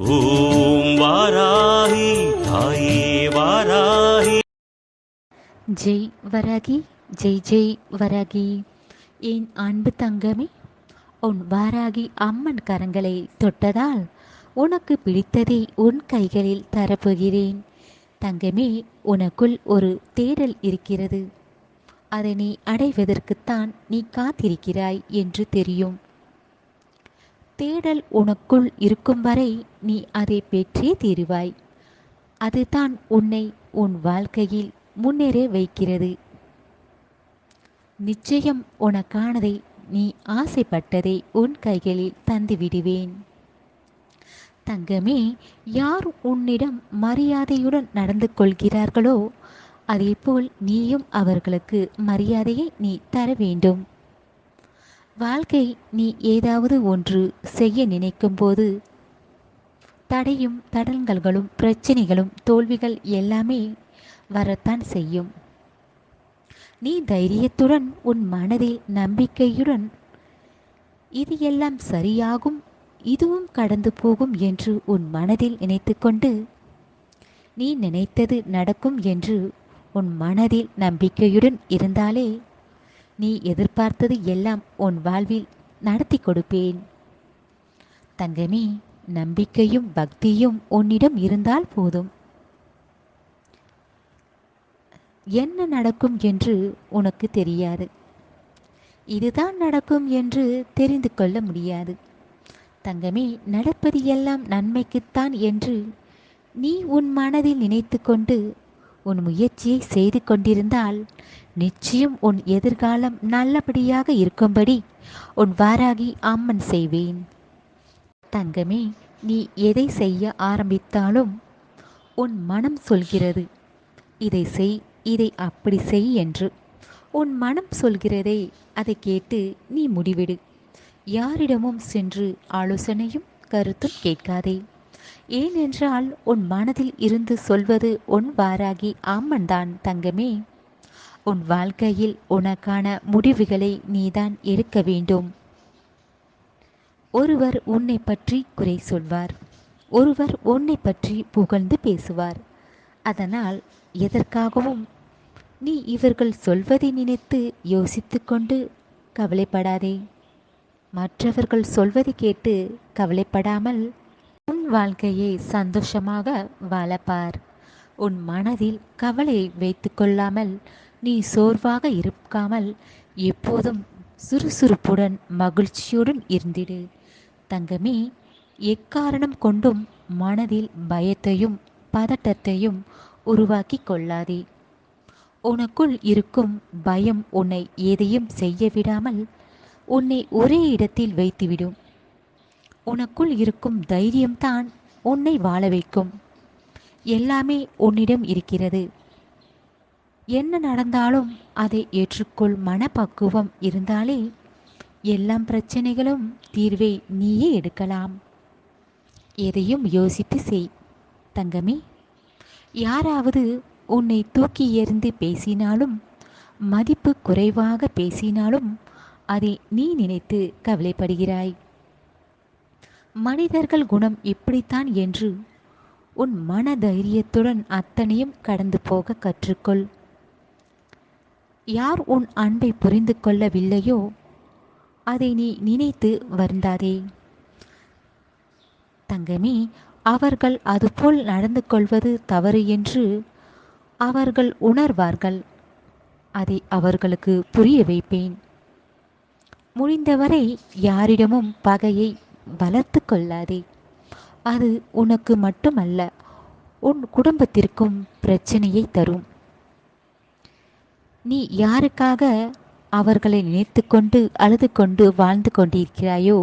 ஓம் வாராகி தாயே வாராகி. ஜெய் வராகி ஜெய் ஜெய் வராகி. என் அன்பு தங்கமே உன் வாராகி அம்மன் கரங்களை தொட்டதால் உனக்கு பிடித்ததை உன் கைகளில் தரப்போகிறேன். தங்கமே உனக்குள் ஒரு தேடல் இருக்கிறது. அதை நீ அடைவதற்குத்தான் நீ காத்திருக்கிறாய் என்று தெரியும். தேடல் உனக்குள் இருக்கும் வரை நீ அதை பெற்றே தீருவாய். அதுதான் உன்னை உன் வாழ்க்கையில் முன்னேற வைக்கிறது. நிச்சயம் உனக்கானதை நீ ஆசைப்பட்டதை உன் கைகளில் தந்து விடுவேன் தங்கமே யார் உன்னிடம் மரியாதையுடன் நடந்து கொள்கிறார்களோ அதேபோல் நீயும் அவர்களுக்கு மரியாதையை நீ தர வேண்டும். வாழ்க்கை நீ ஏதாவது ஒன்று செய்ய நினைக்கும் போது தடையும் தடங்கல்களும் பிரச்சனைகளும் தோல்விகள் எல்லாமே வரத்தான் செய்யும். நீ தைரியத்துடன் உன் மனதில் நம்பிக்கையுடன் இது எல்லாம் சரியாகும் இதுவும் கடந்து போகும் என்று உன் மனதில் நினைத்துக்கொண்டு நீ நினைத்தது நடக்கும் என்று உன் மனதில் நம்பிக்கையுடன் இருந்தாலே நீ எதிர்பார்த்தது எல்லாம் உன் வாழ்வில் நடத்தி கொடுப்பேன். தங்கமே நம்பிக்கையும் பக்தியும் உன்னிடம் இருந்தால் போதும். என்ன நடக்கும் என்று உனக்கு தெரியாது. இதுதான் நடக்கும் என்று தெரிந்து கொள்ள முடியாது. தங்கமே நடப்பது எல்லாம் நன்மைக்குத்தான் என்று நீ உன் மனதில் நினைத்து கொண்டு உன் முயற்சியை செய்து கொண்டிருந்தால் நிச்சயம் உன் எதிர்காலம் நல்லபடியாக இருக்கும்படி உன் வாராகி அம்மன் செய்வேன். தங்கமே நீ எதை செய்ய ஆரம்பித்தாலும் உன் மனம் சொல்கிறது இதை செய் இதை அப்படி செய் என்று. உன் மனம் சொல்கிறதை அதை கேட்டு நீ முடிவிடு. யாரிடமும் சென்று ஆலோசனையும் கருத்தும் கேட்காதே. ஏனென்றால் உன் மனதில் இருந்து சொல்வது உன் வாராகி ஆம்மன்தான் தங்கமே. உன் வாழ்க்கையில் உனக்கான முடிவுகளை நீதான் எடுக்க வேண்டும். ஒருவர் உன்னை பற்றி குறை சொல்வார். ஒருவர் உன்னை பற்றி புகழ்ந்து பேசுவார். அதனால் எதற்காகவும் நீ இவர்கள் சொல்வதை நினைத்து யோசித்துக்கொண்டு கவலைப்படாதே. மற்றவர்கள் சொல்வதை கேட்டு கவலைப்படாமல் உன் வாழ்க்கையை சந்தோஷமாக வாழப்பார். உன் மனதில் கவலை வைத்து கொள்ளாமல் நீ சோர்வாக இருக்காமல் எப்போதும் சுறுசுறுப்புடன் மகிழ்ச்சியுடன் இருந்திடு. தங்கமே எக்காரணம் கொண்டும் மனதில் பயத்தையும் பதட்டத்தையும் உருவாக்கி கொள்ளாதே. உனக்குள் இருக்கும் பயம் உன்னை எதையும் செய்ய விடாமல் உன்னை ஒரே இடத்தில் வைத்துவிடும். உனக்குள் இருக்கும் தைரியம்தான் உன்னை வாழ வைக்கும். எல்லாமே உன்னிடம் இருக்கிறது. என்ன நடந்தாலும் அதை ஏற்றுக்கொள் மனப்பக்குவம் இருந்தாலே எல்லாம் பிரச்சனைகளும் தீர்வை நீயே எடுக்கலாம். எதையும் யோசித்து செய் தங்கமே. யாராவது உன்னை தூக்கி எறிந்து பேசினாலும் மதிப்பு குறைவாக பேசினாலும் அதை நீ நினைத்து கவலைப்படுகிறாய். மனிதர்கள் குணம் இப்படித்தான் என்று உன் மன தைரியத்துடன் அத்தனையும் கடந்து போக கற்றுக்கொள். யார் உன் அன்பை புரிந்து கொள்ளவில்லையோ அதை நீ நினைத்து வருந்தாதே. தங்கமே அவர்கள் அதுபோல் நடந்து கொள்வது தவறு என்று அவர்கள் உணர்வார்கள். அதை அவர்களுக்கு புரிய வைப்பேன். முடிந்தவரை யாரிடமும் பகையை வளர்த்து கொள்ளாதே. அது உனக்கு மட்டுமல்ல உன் குடும்பத்திற்கும் பிரச்சனையை தரும். நீ யாருக்காக அவர்களை நினைத்து கொண்டு அழுது கொண்டு வாழ்ந்து கொண்டிருக்கிறாயோ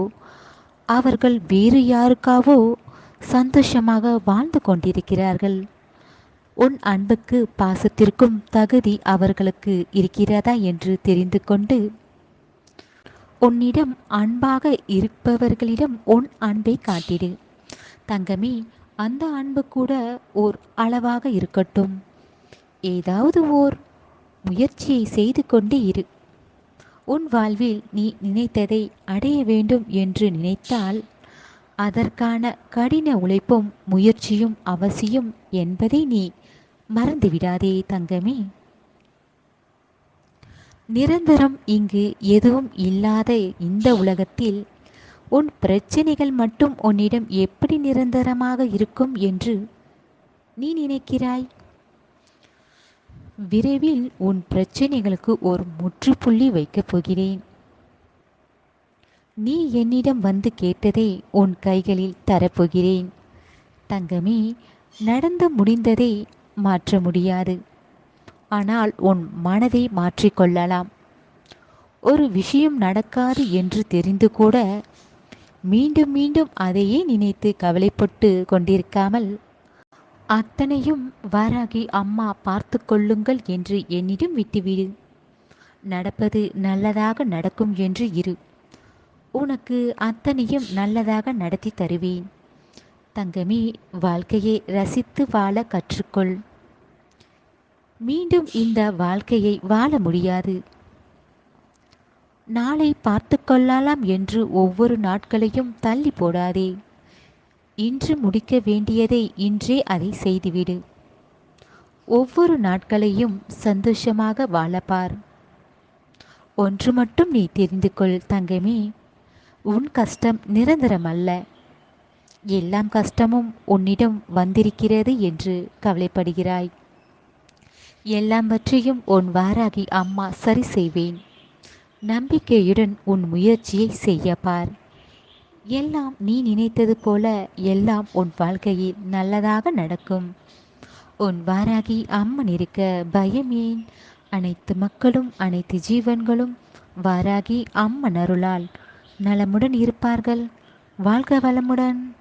அவர்கள் வேறு யாருக்காவோ சந்தோஷமாக வாழ்ந்து கொண்டிருக்கிறார்கள். உன் அன்புக்கு பாசத்திற்கும் தகுதி அவர்களுக்கு இருக்கிறதா என்று தெரிந்து கொண்டு உன்னிடம் அன்பாக இருப்பவர்களிடம் உன் அன்பை காட்டிடு. தங்கமே அந்த அன்பு கூட ஓர் அளவாக இருக்கட்டும். ஏதாவது ஓர் முயற்சியை செய்து கொண்டே இரு. உன் வாழ்வில் நீ நினைத்ததை அடைய வேண்டும் என்று நினைத்தால் அதற்கான கடின உழைப்பும் முயற்சியும் அவசியம் என்பதை நீ மறந்துவிடாதே தங்கமே. நிரந்தரம் இங்கு எதுவும் இல்லாத இந்த உலகத்தில் உன் பிரச்சனைகள் மட்டும் உன்னிடம் எப்படி நிரந்தரமாக இருக்கும் என்று நீ நினைக்கிறாய்? விரைவில் உன் பிரச்சனைகளுக்கு ஒரு முற்றுப்புள்ளி வைக்கப் போகிறேன். நீ என்னிடம் வந்து கேட்டதை உன் கைகளில் தரப்போகிறேன். தங்கமே நடந்து முடிந்ததை மாற்ற முடியாது. ஆனால் உன் மனதை மாற்றிக்கொள்ளலாம் ஒரு விஷயம் நடக்காது என்று தெரிந்து கூட மீண்டும் மீண்டும் அதையே நினைத்து கவலைப்பட்டு கொண்டிருக்காமல் அத்தனையும் வாராகி அம்மா பார்த்து கொள்ளுங்கள் என்று என்னிடம் விட்டுவிடு. நடப்பது நல்லதாக நடக்கும் என்று இரு. உனக்கு அத்தனையும் நல்லதாக நடத்தி தருவேன். தங்கமே வாழ்க்கையை ரசித்து வாழ கற்றுக்கொள். மீண்டும் இந்த வாழ்க்கையை வாழ முடியாது. நாளை பார்த்து கொள்ளலாம் என்று ஒவ்வொரு நாட்களையும் தள்ளி போடாதே. இன்று முடிக்க வேண்டியதை இன்றே அதை செய்துவிடு. ஒவ்வொரு நாட்களையும் சந்தோஷமாக வாழப்பார். ஒன்று மட்டும் நீ தெரிந்து கொள் தங்கமே உன் கஷ்டம் நிரந்தரம் அல்ல எல்லாம் கஷ்டமும் உன்னிடம் வந்திருக்கிறது என்று கவலைப்படுகிறாய். எல்லாவற்றையும் உன் வாராகி அம்மா சரி செய்வேன். நம்பிக்கையுடன் உன் முயற்சியை செய்ய பார் எல்லாம் நீ நினைத்தது போல எல்லாம் உன் வாழ்க்கையில் நல்லதாக நடக்கும். உன் வாராகி அம்மன் இருக்க பயம் ஏன்? அனைத்து மக்களும் அனைத்து ஜீவன்களும் வாராகி அம்மன் அருளால் நலமுடன் இருப்பார்கள். வாழ்க வளமுடன்.